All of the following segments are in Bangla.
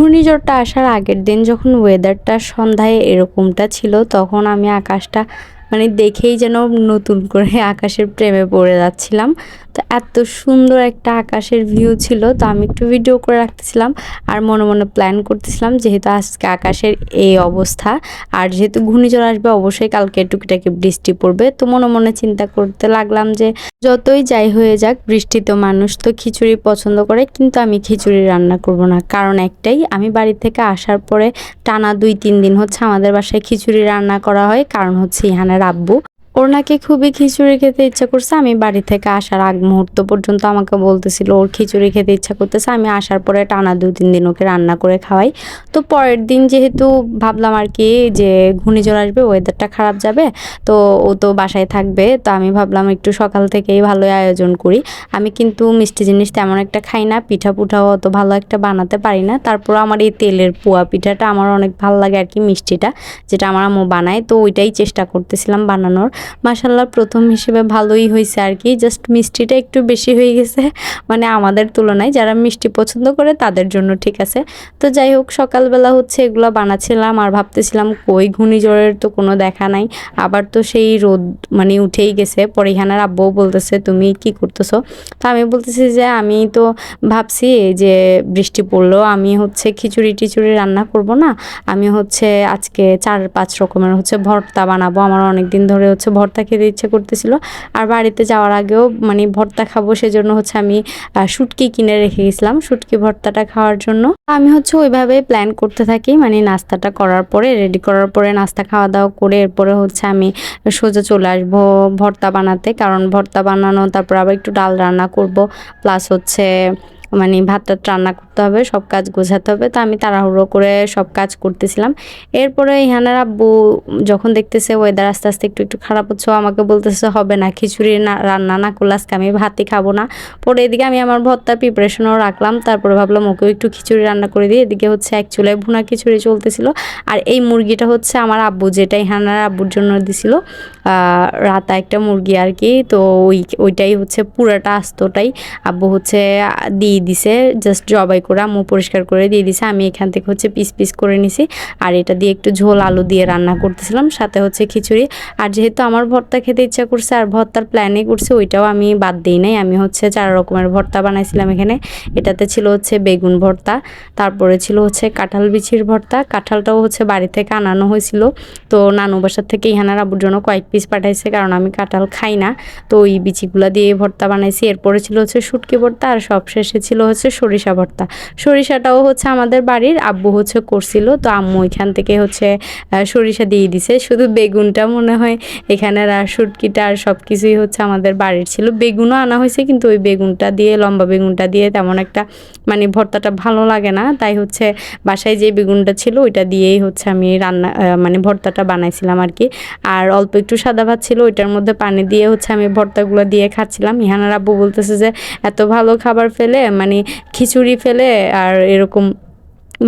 ঘূর্ণিঝড়টা আসার আগের দিন যখন ওয়েদারটা সন্ধ্যায় এরকমটা ছিল, তখন আমি আকাশটা মানে দেখেই যেন নতুন করে আকাশের প্রেমে পড়ে যাচ্ছিলাম। তো এত সুন্দর একটা আকাশের ভিউ ছিল, তো আমি একটু ভিডিও করে রাখতেছিলাম আর মনে মনে প্ল্যান করতেছিলাম যেহেতু আজকে আকাশের এই অবস্থা। আর যেহেতু ঘূর্ণিঝড় আসবে, অবশ্যই কালকে টুকিটাকি বৃষ্টি পড়বে। তো মনে মনে চিন্তা করতে লাগলাম যে, যতই যাই হয়ে যাক বৃষ্টি তো মানুষ তো খিচুড়ি পছন্দ করে, কিন্তু আমি খিচুড়ি রান্না করব না। কারণ একটাই, আমি বাড়ি থেকে আসার পরে টানা দুই, তিন দিন হচ্ছে আমাদের বাসায় খিচুড়ি রান্না করা হয়। কারণ হচ্ছে ইহানের আব্বু। ওর নাকি খুবই খিচুড়ি খেতে ইচ্ছা করছে। আমি বাড়ি থেকে আসার আগ মুহূর্ত পর্যন্ত আমাকে বলতেছিল, ওর খিচুড়ি খেতে ইচ্ছা করতেছে। আমি আসার পরে টানা দু তিন দিন ওকে রান্না করে খাওয়াই। তো পরের দিন যেহেতু ভাবলাম আর কি যে ঘূর্ণিঝড় আসবে ওয়েদারটা খারাপ যাবে, তো ও তো বাসায় থাকবে। তো আমি ভাবলাম একটু সকাল থেকেই ভালো আয়োজন করি। আমি কিন্তু মিষ্টি জিনিস তেমন একটা খাই না পিঠা পুঠাও অত ভালো একটা বানাতে পারি না। তারপর আমার এই তেলের পোয়া পিঠাটা আমার অনেক ভালো লাগে আর কি মিষ্টিটা, যেটা আমার আম্মু বানায়। তো ওইটাই চেষ্টা করতেছিলাম বানানোর। মাসাল্লাহ প্রথম হিসেবে ভালোই হয়েছে আর কি জাস্ট মিষ্টিটা একটু বেশি হয়ে গেছে মানে আমাদের তুলনায় যারা মিষ্টি পছন্দ করে তাদের জন্য ঠিক আছে। তো যাই হোক, সকালবেলা হচ্ছে এগুলো বানাচ্ছিলাম আর ভাবতেছিলাম কই ঘূর্ণিঝড়ের তো কোনো দেখা নাই। আবার তো সেই রোদ মানে উঠেই গেছে পরে ইহানার আব্বুও বলতেছে, তুমি কি করতেছো? তো আমি বলতেছি যে, আমি তো ভাবছি যে বৃষ্টি পড়ল, আমি হচ্ছে খিচুড়ি টিচুড়ি রান্না করব না। আমি হচ্ছে আজকে চার পাঁচ রকমের হচ্ছে ভর্তা বানাবো। আমার অনেক দিন ধরে হচ্ছে ভর্তা খেতে ইচ্ছে করতেছিল। আর বাড়িতে যাওয়ার আগেও মানে ভর্তা খাব সেজন্য হচ্ছে আমি শুটকি কিনে রেখে গেছিলাম, শুটকি ভর্তাটা খাওয়ার জন্য। আমি হচ্ছে ওইভাবে প্ল্যান করতে থাকি মানে নাস্তাটা করার পরে রেডি করার পরে নাস্তা খাওয়া দাওয়া করে এরপরে হচ্ছে আমি সোজা চলে আসব ভর্তা বানাতে। কারণ ভর্তা বানানো, তারপর আবার একটু ডাল রান্না করব। প্লাস হচ্ছে মানে ভাত টাত রান্না করতে হবে, সব কাজ গোছাতে হবে। তো আমি তাড়াহুড়ো করে সব কাজ করতেছিলাম। এরপরে ইহানার আব্বু যখন দেখতেছে ওয়েদার আস্তে আস্তে একটু একটু খারাপ হচ্ছে আমাকে বলতেছে, হবে না, খিচুড়ি না, রান্না না করলে আজকে আমি ভাতই খাব না। পরে এদিকে আমি আমার ভর্তার প্রিপারেশনও রাখলাম। তারপরে ভাবলাম, ওকেও একটু খিচুড়ি রান্না করে দিই। এদিকে হচ্ছে এক চুলায় ভুনা খিচুড়ি চলতেছিল। আর এই মুরগিটা হচ্ছে আমার আব্বু, যেটা ইহানার আব্বুর জন্য দিছিল। রাতা একটা মুরগি আর কি। তো ওই, ওইটাই হচ্ছে পুরাটা আস্তটাই। আব্বু হচ্ছে দিয়ে দিছে জাস্ট জবাই করে আম্মু পরিষ্কার করে দিয়ে দিছে। আমি এখান থেকে হচ্ছে পিস পিস করে নিছি। আর এটা দিয়ে একটু ঝোল আলু দিয়ে রান্না করতেছিলাম, সাথে হচ্ছে খিচুড়ি। আর যেহেতু আমার ভর্তা খেতে ইচ্ছা করছে আর ভর্তার প্ল্যানই করছে, ওইটাও আমি বাদ দিই নাই। আমি হচ্ছে চার রকমের ভর্তা বানাইছিলাম এখানে। এটাতে ছিল হচ্ছে বেগুন ভর্তা, তারপরে ছিল হচ্ছে কাঁঠাল বিচির ভর্তা। কাঁঠালটাও হচ্ছে বাড়ি থেকে আনানো হয়েছিল। তো নানু বাসার থেকে ইহানার আবুর জন্য কয়েক পিস পাঠাইছে, কারণ আমি কাঁঠাল খাই না। তো ওই বিচিগুলা দিয়ে ভর্তা বানাইছি। এরপরে ছিল হচ্ছে শুটকি ভর্তা, আর সবশেষে ছিল হচ্ছে সরিষা ভর্তা। সরিষাটাও হচ্ছে আমাদের বাড়ির আব্বু হচ্ছে করছিল, তো আম্মু এখান থেকে হচ্ছে সরিষা দিয়ে দিছে। শুধু বেগুনটা মনে হয় এখানের আর শুটকিটা আর সব কিছুই হচ্ছে আমাদের বাড়ির ছিল। বেগুনও আনা হয়েছে, কিন্তু ওই বেগুনটা দিয়ে, লম্বা বেগুনটা দিয়ে তেমন একটা মানে ভর্তাটা ভালো লাগে না। তাই হচ্ছে বাসায় যে বেগুনটা ছিল, ওইটা দিয়েই হচ্ছে আমি রান্না মানে ভর্তাটা বানাইছিলাম আর কি আর অল্প একটু সাদা ভাত ছিল, ওইটার মধ্যে পানি দিয়ে হচ্ছে আমি ভর্তাগুলো দিয়ে খাচ্ছিলাম। ইহানার আব্বু বলতেছে যে, এত ভালো খাবার ফেলে মানে খিচুড়ি ফেলে আর এরকম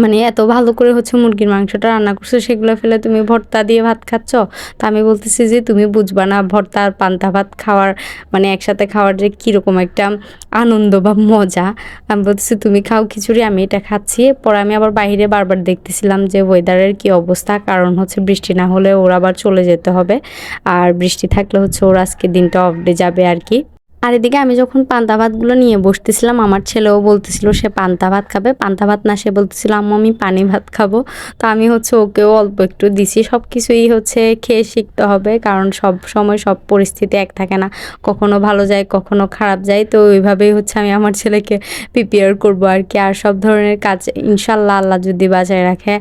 মানে এত ভালো করে হচ্ছে মুরগির মাংসটা রান্না করছ, সেগুলো ফেলে তুমি ভর্তা দিয়ে ভাত খাচ্ছ? তা আমি বলতেছি যে তুমি বুঝবা না ভর্তা আর পান্তা ভাত খাওয়ার মানে একসাথে খাওয়ার যে কীরকম একটা আনন্দ বা মজা। আমি বলতেছি তুমি খাও খিচুড়ি, আমি এটা খাচ্ছি। পরে আমি আবার বাইরে বারবার দেখতেছিলাম যে ওয়েদারের কি অবস্থা, কারণ হচ্ছে বৃষ্টি না হলে ওরা আবার চলে যেতে হবে। আর বৃষ্টি থাকলে হচ্ছে ওরা আজকে দিনটা অফ ডে যাবে আর কি। আর এদিকে আমি যখন পান্তা ভাতগুলো নিয়ে বসতেছিলাম, আমার ছেলেও বলতেছিল, সে পান্তা ভাত খাবে। পান্তা ভাত না, সে বলতেছিল, আম্মু, আমি পানি ভাত খাব। তো আমি হচ্ছে ওকেও অল্প একটু দিছি। সব কিছুই হচ্ছে খেয়ে শিখতে হবে, কারণ সব সময় সব পরিস্থিতি এক থাকে না। কখনো ভালো যায়, কখনো খারাপ যায়। তো ওইভাবেই হচ্ছে আমি আমার ছেলেকে প্রিপেয়ার করব আর কি। আর সব ধরনের কাজ ইনশাল্লাহ আল্লাহ যদি বাজায় রাখে,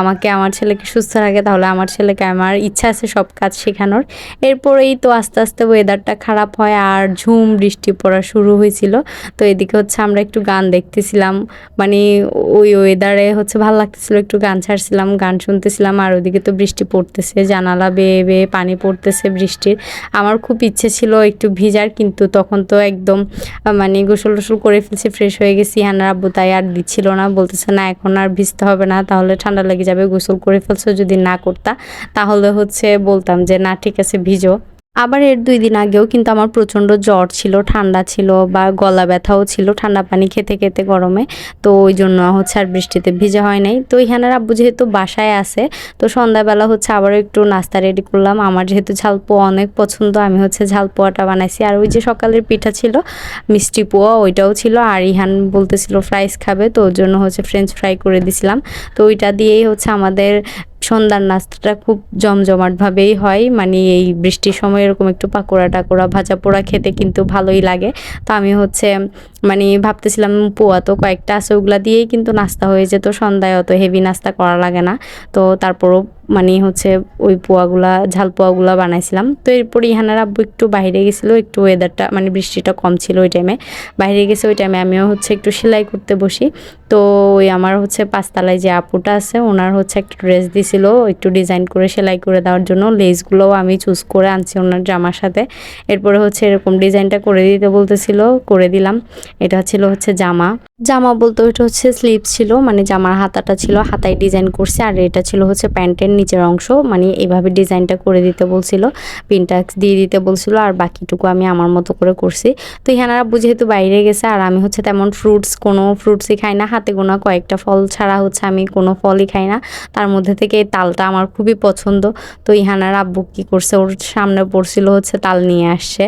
আমাকে আমার ছেলেকে সুস্থ রাখে, তাহলে আমার ছেলেকে আমার ইচ্ছা আছে সব কাজ শেখানোর। এরপরেই তো আস্তে আস্তে ওয়েদারটা খারাপ হয়, আর ঝুম বৃষ্টি পড়া শুরু হয়েছিল। তো এদিকে হচ্ছে আমরা একটু গান দেখতেছিলাম। মানে ওই ওয়েদারে হচ্ছে ভালো লাগতেছিল, একটু গান ছাড়ছিলাম, গান শুনতেছিলাম। আর ওদিকে তো বৃষ্টি পড়তেছে, জানালা বেয়ে বেয়ে পানি পড়তেছে বৃষ্টির। আমার খুব ইচ্ছে ছিল একটু ভিজার, কিন্তু তখন তো একদম মানে গোসল টোসল করে ফেলছি ফ্রেশ হয়ে গেছি। হানার আব্বু তাই আর দিচ্ছিল না, বলতেছে, না, এখন আর ভিজতে হবে না, তাহলে ঠান্ডা লেগে যাবে, গোসল করে ফেলছো, যদি না করতা, তাহলে হচ্ছে বলতাম যে, না, ঠিক আছে, ভিজো। আবার এর দুই দিন আগেও কিন্তু আমার প্রচণ্ড জ্বর ছিল, ঠান্ডা ছিল বা গলা ব্যথাও ছিল, ঠান্ডা পানি খেতে খেতে গরমে। তো ওই জন্য হচ্ছে আর বৃষ্টিতে ভিজা হয় নাই। তো এখানের আব্বু যেহেতু বাসায় আছে, তো সন্ধ্যাবেলা হচ্ছে আবার একটু নাস্তা রেডি করলাম। আমার যেহেতু ঝালপোয়া অনেক পছন্দ, আমি হচ্ছে ঝালপোয়াটা বানাইছি। আর ওই যে সকালের পিঠা ছিল, মিষ্টি পোয়া, ওইটাও ছিল। আর ইহান বলতেছিল ফ্রাইস খাবে, তো ওর জন্য হচ্ছে ফ্রেঞ্চ ফ্রাই করে দিছিলাম। তো ওইটা দিয়েই হচ্ছে আমাদের সন্ধ্যার নাস্তাটা খুব জমজমাটভাবেই হয়। মানে এই বৃষ্টির সময় এরকম একটু পাকোড়া টাকোড়া, ভাজা পোড়া খেতে কিন্তু ভালোই লাগে। তো আমি হচ্ছে মানে ভাবতেছিলাম পোয়া তো কয়েকটা আছে, ওগুলা দিয়েই কিন্তু নাস্তা হয়ে যেত। সন্ধ্যায় অত হেভি নাস্তা করা লাগে না। তো তারপরও মানে হচ্ছে ওই পোয়াগুলা, ঝাল পোয়াগুলা বানাইছিলাম। তো এরপর ইহানার আব্বু একটু বাইরে গেছিল, একটু ওয়েদারটা মানে বৃষ্টিটা কম ছিল ওই টাইমে বাইরে গেছে ওই টাইমে আমিও হচ্ছে একটু সেলাই করতে বসি। তো ওই আমার হচ্ছে পাঁচতলায় যে আপুটা আছে, ওনার হচ্ছে একটা ড্রেস দিছিল, একটু ডিজাইন করে সেলাই করে দেওয়ার জন্য। লেসগুলোও আমি চুজ করে আনছি ওনার জামার সাথে। এরপরে হচ্ছে এরকম ডিজাইনটা করে দিতে বলতেছিল, করে দিলাম। এটা ছিল হচ্ছে জামা। জামা বলতে ওইটা হচ্ছে স্লিভ ছিল মানে জামার হাতাটা ছিল, হাতায় ডিজাইন করছে। আর এটা ছিল হচ্ছে প্যান্টের নিচের অংশ মানে এইভাবে ডিজাইনটা করে দিতে বলছিল পিনটাক্স দিয়ে দিতে বলছিল, আর বাকিটুকু আমি আমার মতো করে করছি। তো ইহানারা যেহেতু বাইরে গেছে, আর আমি হচ্ছে তেমন ফ্রুটস কোনো ফ্রুটসই খাই না, হাতে গোনা কয়েকটা ফল ছাড়া হচ্ছে আমি কোনো ফলই খাই না। তার মধ্যে থেকে তালটা আমার খুবই পছন্দ। তো ইহানার আব্বু কী করছে, ওর সামনে পড়ছিল হচ্ছে তাল নিয়ে আসছে।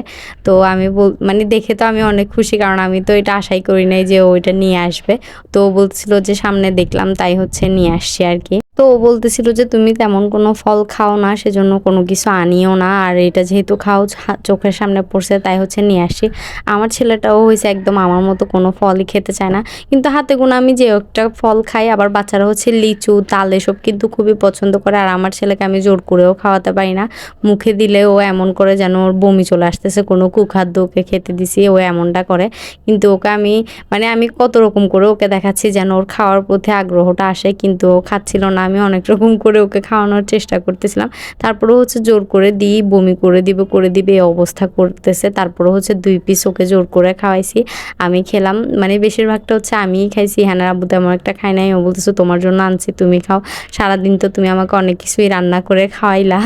তো আমি মানে দেখে তো আমি অনেক খুশি, কারণ আমি তো এটা আশাই করি নাই যে ওইটা নিয়ে আসবে। তো বলছিল যে সামনে দেখলাম, তাই হচ্ছে নিয়ে আসছি আর কি। তো ও বলতেছিল যে, তুমি তেমন কোনো ফল খাও না, সেজন্য কোনো কিছু আনিও না। আর এটা যেহেতু খাও চোখের সামনে পড়ছে, তাই হচ্ছে নিয়ে আসি। আমার ছেলেটাও হয়েছে একদম আমার মতো কোনো ফলই খেতে চায় না। কিন্তু হাতে গোনা আমি যে একটা ফল খাই, আবার বাচ্চারা হচ্ছে লিচু, তাল, এসব কিন্তু খুবই পছন্দ করে। আর আমার ছেলেকে আমি জোর করেও খাওয়াতে পারি না। মুখে দিলে ও এমন করে যেন ওর বমি চলে আসতেছে। কোনো কুখাদ্য ওকে খেতে দিছি, ও এমনটা করে। কিন্তু ওকে আমি মানে আমি কত রকম করে ওকে দেখাচ্ছি যেন ওর খাওয়ার প্রতি আগ্রহটা আসে। কিন্তু ও খাচ্ছিল না। আমি অনেক রকম করে ওকে খাওয়ানোর চেষ্টা করতেছিলাম। তারপরে হচ্ছে জোর করে দিই, বমি করে দিবে করে দিবে, এই অবস্থা করতেছে। তারপরে হচ্ছে দুই পিস ওকে জোর করে খাওয়াইছি। আমি খেলাম মানে বেশিরভাগটা হচ্ছে আমিই খাইছি। হ্যানার আব্বু তেমন একটা খাই নাই। ও বলতেছো, তোমার জন্য আনছি, তুমি খাও। সারাদিন তো তুমি আমাকে অনেক কিছুই রান্না করে খাওয়াইলা।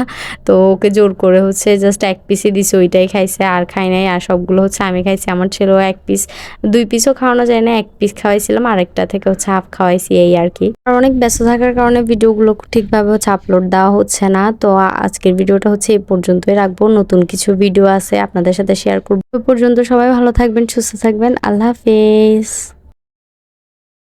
তো ওকে জোর করে হচ্ছে জাস্ট এক পিসই দিছে, ওইটাই খাইছে। আর খাই নাই। আর সবগুলো হচ্ছে আমি খাইছি। আমার ছেলেও এক পিস দুই পিসও খাওয়ানো যায় না। এক পিস খাওয়াইছিলাম। আরেকটা থেকে হচ্ছে হাফ খাওয়াইছি, এই আর কি। আর অনেক ব্যস্ত থাকার কারণে ভিডিওগুলো ঠিকভাবে হচ্ছে আপলোড দেওয়া হচ্ছে না। তো আজকের ভিডিওটা হচ্ছে এই পর্যন্তই রাখব। নতুন কিছু ভিডিও আছে আপনাদের সাথে শেয়ার করব। এ পর্যন্ত সবাই ভালো থাকবেন, সুস্থ থাকবেন। আল্লাহ হাফিজ।